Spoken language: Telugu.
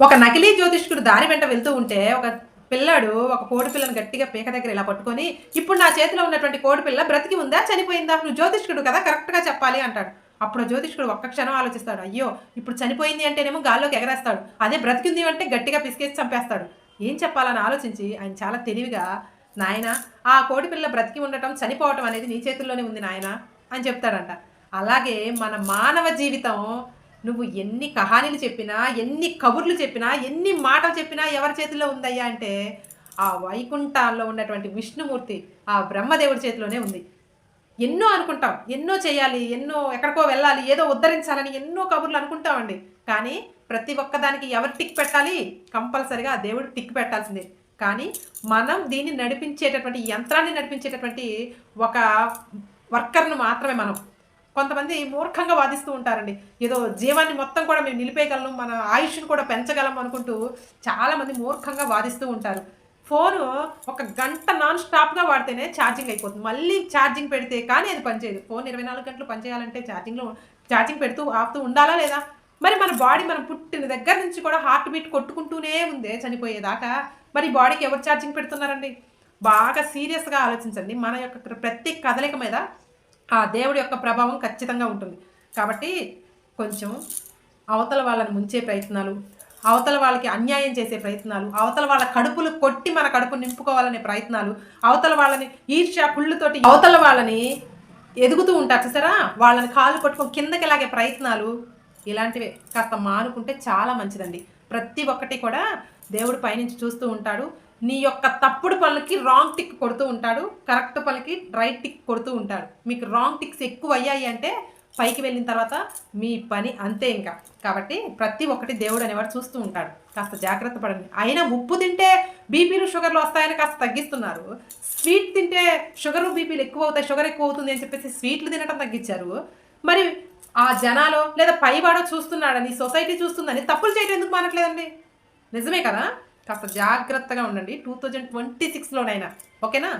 ఒక నకిలీ జ్యోతిష్కుడు దారి వెంట వెళ్తూ ఉంటే ఒక పిల్లాడు ఒక కోడి పిల్లని గట్టిగా పీక దగ్గర ఇలా పట్టుకొని ఇప్పుడు నా చేతిలో ఉన్నటువంటి కోడి పిల్ల బ్రతికి ఉందా? చనిపోయిందా? నువ్వు జ్యోతిష్కుడు కదా కరెక్ట్గా చెప్పాలి అంటాడు. అప్పుడు జ్యోతిష్కుడు ఒక్క క్షణం ఆలోచిస్తాడు. అయ్యో ఇప్పుడు చనిపోయింది అంటేనేమో గాల్లోకి ఎగరేస్తాడు. అదే బ్రతికింది అంటే గట్టిగా పిసికేసి చంపేస్తాడు. ఏం చెప్పాలని ఆలోచించి ఆయన చాలా తెలివిగా నాయన ఆ కోడి పిల్ల బ్రతికి ఉండటం చనిపోవటం అనేది నీ చేతుల్లోనే ఉంది నాయన అని చెప్తాడంట. అలాగే మన మానవ జీవితం నువ్వు ఎన్ని కహానీలు చెప్పినా ఎన్ని కబుర్లు చెప్పినా ఎన్ని మాటలు చెప్పినా ఎవరి చేతిలో ఉందయ్యా అంటే ఆ వైకుంఠాల్లో ఉన్నటువంటి విష్ణుమూర్తి ఆ బ్రహ్మదేవుడి చేతిలోనే ఉంది. ఎన్నో అనుకుంటాం ఎన్నో చేయాలి ఎన్నో ఎక్కడికో వెళ్ళాలి ఏదో ఉద్ధరించాలని ఎన్నో కబుర్లు అనుకుంటామండి. కానీ ప్రతి ఒక్కదానికి ఎవరు టిక్ పెట్టాలి? కంపల్సరిగా ఆ దేవుడు టిక్ పెట్టాల్సిందే. కానీ మనం దీన్ని నడిపించేటటువంటి యంత్రాన్ని నడిపించేటటువంటి ఒక వర్కర్ను మాత్రమే మనం. కొంతమంది మూర్ఖంగా వాదిస్తూ ఉంటారండి. ఏదో జీవాన్ని మొత్తం కూడా మేము నిలిపేయగలం మన ఆయుష్ను కూడా పెంచగలం అనుకుంటూ చాలామంది మూర్ఖంగా వాదిస్తూ ఉంటారు. ఫోను ఒక గంట నాన్ స్టాప్గా వాడితేనే ఛార్జింగ్ అయిపోతుంది. మళ్ళీ ఛార్జింగ్ పెడితే కానీ అది పనిచేయదు. ఫోన్ ఇరవై నాలుగు గంటలు పనిచేయాలంటే ఛార్జింగ్లో ఛార్జింగ్ పెడుతూ ఆపుతూ ఉండాలా లేదా? మరి మన బాడీ మనం పుట్టిన దగ్గర నుంచి కూడా హార్ట్ బీట్ కొట్టుకుంటూనే ఉందే చనిపోయేదాకా? మరి బాడీకి ఎవరు ఛార్జింగ్ పెడుతున్నారండి? బాగా సీరియస్గా ఆలోచించండి. మన యొక్క ప్రతి కదలిక మీద ఆ దేవుడి యొక్క ప్రభావం ఖచ్చితంగా ఉంటుంది. కాబట్టి కొంచెం అవతల వాళ్ళని ముంచే ప్రయత్నాలు అవతల వాళ్ళకి అన్యాయం చేసే ప్రయత్నాలు అవతల వాళ్ళ కడుపులు కొట్టి మన కడుపు నింపుకోవాలనే ప్రయత్నాలు అవతల వాళ్ళని ఈర్ష్య పుళ్ళుతోటి అవతల వాళ్ళని ఎదుగుతూ ఉంటారు చూసారా? వాళ్ళని కాలు పట్టుకొని కిందకి లాగే ప్రయత్నాలు ఇలాంటివే. కాస్త మానుకుంటే చాలా మంచిదండి. ప్రతి ఒక్కటి కూడా దేవుడు పైనుంచి చూస్తూ ఉంటాడు. నీ యొక్క తప్పుడు పనులకి రాంగ్ టిక్ కొడుతూ ఉంటాడు కరెక్ట్ పనులకి రైట్ టిక్ కొడుతూ ఉంటాడు. మీకు రాంగ్ టిక్స్ ఎక్కువ అయ్యాయి అంటే పైకి వెళ్ళిన తర్వాత మీ పని అంతే ఇంకా. కాబట్టి ప్రతి ఒక్కటి దేవుడు అనేవాడు చూస్తూ ఉంటాడు. కాస్త జాగ్రత్త పడండి. అయినా ఉప్పు తింటే బీపీలు షుగర్లు వస్తాయని కాస్త తగ్గిస్తున్నారు. స్వీట్ తింటే షుగర్ బీపీలు ఎక్కువ అవుతాయి షుగర్ ఎక్కువ అవుతుంది అని చెప్పేసి స్వీట్లు తినడం తగ్గించారు. మరి ఆ జనాలు లేదా పైవాడో చూస్తున్నాడని సొసైటీ చూస్తుందని తప్పులు చేయడం ఎందుకు మానట్లేదండి? నిజమే కదా? కాస్త జాగ్రత్తగా ఉండండి. టూ థౌజండ్ ట్వంటీ సిక్స్లోనైనా. ఓకేనా?